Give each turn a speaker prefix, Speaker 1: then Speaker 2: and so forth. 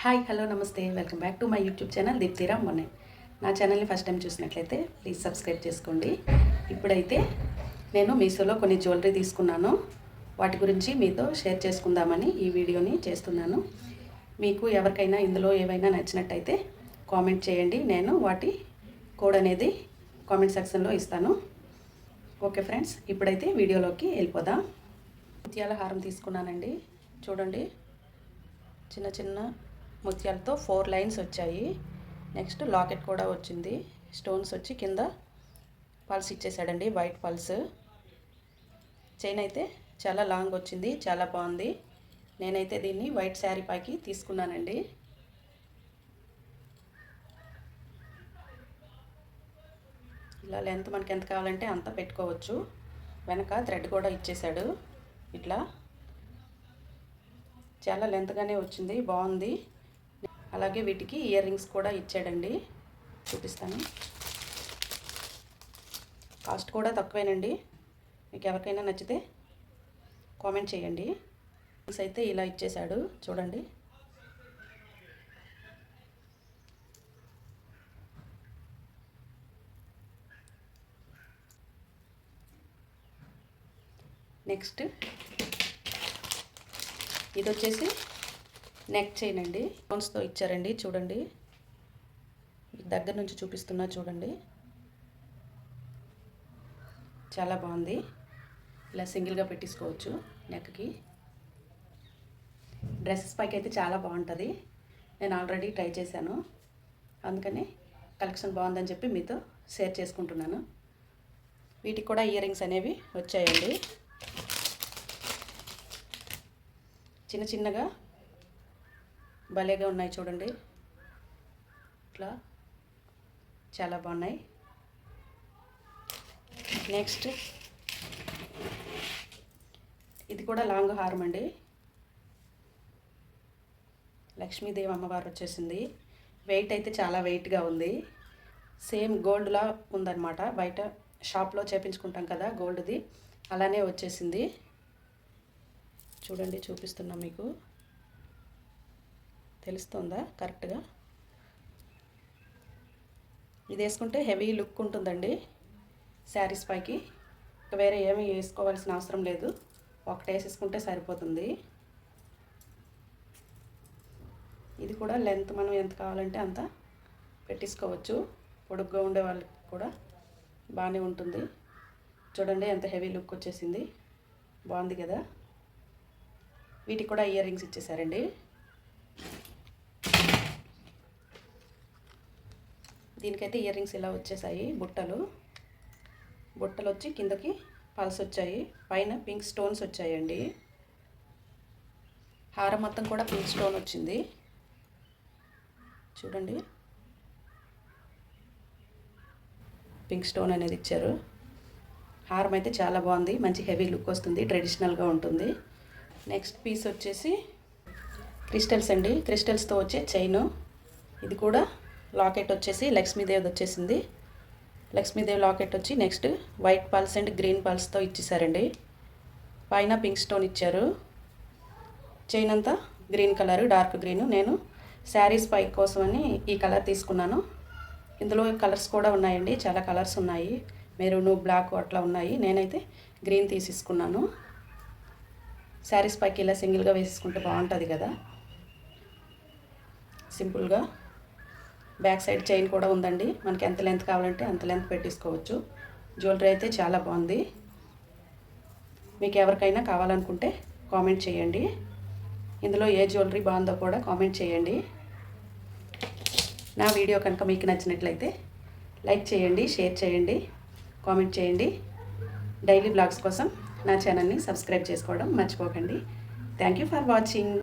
Speaker 1: Hi hello నమస్తే. Welcome back to my YouTube channel Deepthiram మొన్నే నా ఛానల్ని ఫస్ట్ టైం చూసినట్లయితే ప్లీజ్ సబ్స్క్రైబ్ చేసుకోండి. ఇప్పుడైతే నేను మీషోలో కొన్ని జ్యువెలరీ తీసుకున్నాను. వాటి గురించి మీతో షేర్ చేసుకుందామని ఈ వీడియోని చేస్తున్నాను. మీకు ఎవరికైనా ఇందులో ఏవైనా నచ్చినట్టయితే కామెంట్ చేయండి. నేను వాటి కోడ్ అనేది కామెంట్ సెక్షన్లో ఇస్తాను. ఓకే ఫ్రెండ్స్ ఇప్పుడైతే వీడియోలోకి వెళ్ళిపోదాం. ముత్యాల హారం తీసుకున్నానండి. చూడండి. చిన్న చిన్న ముత్యాలతో ఫోర్ లైన్స్ వచ్చాయి. నెక్స్ట్ లాకెట్ కూడా వచ్చింది. స్టోన్స్ వచ్చి కింద పల్స్ ఇచ్చేసాడండి వైట్ పల్స్. చైన్ అయితే చాలా లాంగ్ వచ్చింది చాలా బాగుంది. నేనైతే దీన్ని వైట్ శారీ పైకి తీసుకున్నానండి. ఇలా లెంత్ మనకి ఎంత కావాలంటే అంత పెట్టుకోవచ్చు. వెనక థ్రెడ్ కూడా ఇచ్చేసాడు ఇట్లా. చాలా లెంత్గానే వచ్చింది బాగుంది. అలాగే వీటికి ఇయర్ రింగ్స్ కూడా ఇచ్చాడండి. చూపిస్తాను. కాస్ట్ కూడా తక్కువేనండి. మీకు ఎవరికైనా నచ్చితే కామెంట్ చేయండి. రింగ్స్ అయితే ఇలా ఇచ్చేశాడు. చూడండి. నెక్స్ట్ ఇది వచ్చేసి నెక్ చైన్ అండి. స్టోన్స్తో ఇచ్చారండి చూడండి. దగ్గర నుంచి చూపిస్తున్నా చూడండి. చాలా బాగుంది. ఇలా సింగిల్గా పెట్టేసుకోవచ్చు నెక్కి డ్రెస్సెస్ పైకి అయితే చాలా బాగుంటుంది. నేను ఆల్రెడీ ట్రై చేశాను. అందుకని కలెక్షన్ బాగుందని చెప్పి మీతో షేర్ చేసుకుంటున్నాను. వీటికి కూడా ఇయర్ రింగ్స్ అనేవి వచ్చాయండి. చిన్న చిన్నగా భలేగా ఉన్నాయి చూడండి. ఇట్లా చాలా బాగున్నాయి. నెక్స్ట్ ఇది కూడా లాంగ్ హారం అండి. లక్ష్మీదేవి అమ్మవారు వచ్చేసింది. వెయిట్ అయితే చాలా వెయిట్గా ఉంది. సేమ్ గోల్డ్లా ఉందన్నమాట. బయట షాప్లో చేపించుకుంటాం కదా గోల్డ్ది అలానే వచ్చేసింది. చూడండి చూపిస్తున్నాం మీకు. తెలుస్తుందా? కరెక్ట్గా? ఇది వేసుకుంటే హెవీ లుక్ ఉంటుందండి శారీస్ పైకి. వేరే ఏమీ వేసుకోవాల్సిన అవసరం లేదు. ఒకటి వేసేసుకుంటే సరిపోతుంది. ఇది కూడా లెంత్ మనం ఎంత కావాలంటే అంత పెట్టించుకోవచ్చు పొడుగ్గా ఉండే వాళ్ళకి కూడా బాగానే ఉంటుంది. చూడండి ఎంత హెవీ లుక్ వచ్చేసింది. బాగుంది కదా? వీటికి కూడా ఇయర్ రింగ్స్ ఇచ్చేసారండి. దీనికైతే ఇయర్ రింగ్స్ ఇలా వచ్చేసాయి బుట్టలు. బుట్టలు వచ్చి కిందకి పల్స్ వచ్చాయి పైన పింక్ స్టోన్స్ వచ్చాయండి. హారం మొత్తం కూడా పింక్ స్టోన్ వచ్చింది. చూడండి. పింక్ స్టోన్ అనేది ఇచ్చారు. హారం అయితే చాలా బాగుంది మంచి హెవీ లుక్ వస్తుంది ట్రెడిషనల్గా ఉంటుంది. నెక్స్ట్ పీస్ వచ్చేసి క్రిస్టల్స్ అండి. క్రిస్టల్స్తో వచ్చే చైను. ఇది కూడా లాకెట్ వచ్చేసి లక్ష్మీదేవి వచ్చేసింది. లక్ష్మీదేవి లాకెట్ వచ్చి next white pearls and green పల్స్తో ఇచ్చేసారండి. పైన పింక్ స్టోన్ ఇచ్చారు. చైన్ అంతా గ్రీన్ కలర్ డార్క్ గ్రీన్. నేను శారీస్ పై కోసమని ఈ కలర్ తీసుకున్నాను. ఇందులో కలర్స్ కూడా ఉన్నాయండి. చాలా కలర్స్ ఉన్నాయి. మెరూను బ్లాక్ అట్లా ఉన్నాయి. నేనైతే గ్రీన్ తీసేసుకున్నాను. శారీస్ పైకి ఇలా సింగిల్గా వేసేసుకుంటే బాగుంటుంది కదా. సింపుల్గా. బ్యాక్ సైడ్ చైన్ కూడా ఉందండి. మనకి ఎంత లెంత్ కావాలంటే అంత లెంత్ పెట్టేసుకోవచ్చు. జ్యువెలరీ అయితే చాలా బాగుంది. మీకు ఎవరికైనా కావాలనుకుంటే కామెంట్ చేయండి. ఇందులో ఏ జ్యువెలరీ బాగుందో కూడా కామెంట్ చేయండి. నా వీడియో కనుక మీకు నచ్చినట్లయితే లైక్ చేయండి షేర్ చేయండి కామెంట్ చేయండి. డైలీ బ్లాగ్స్ కోసం నా ఛానల్ని సబ్స్క్రైబ్ చేసుకోవడం మర్చిపోకండి. Thank you for watching.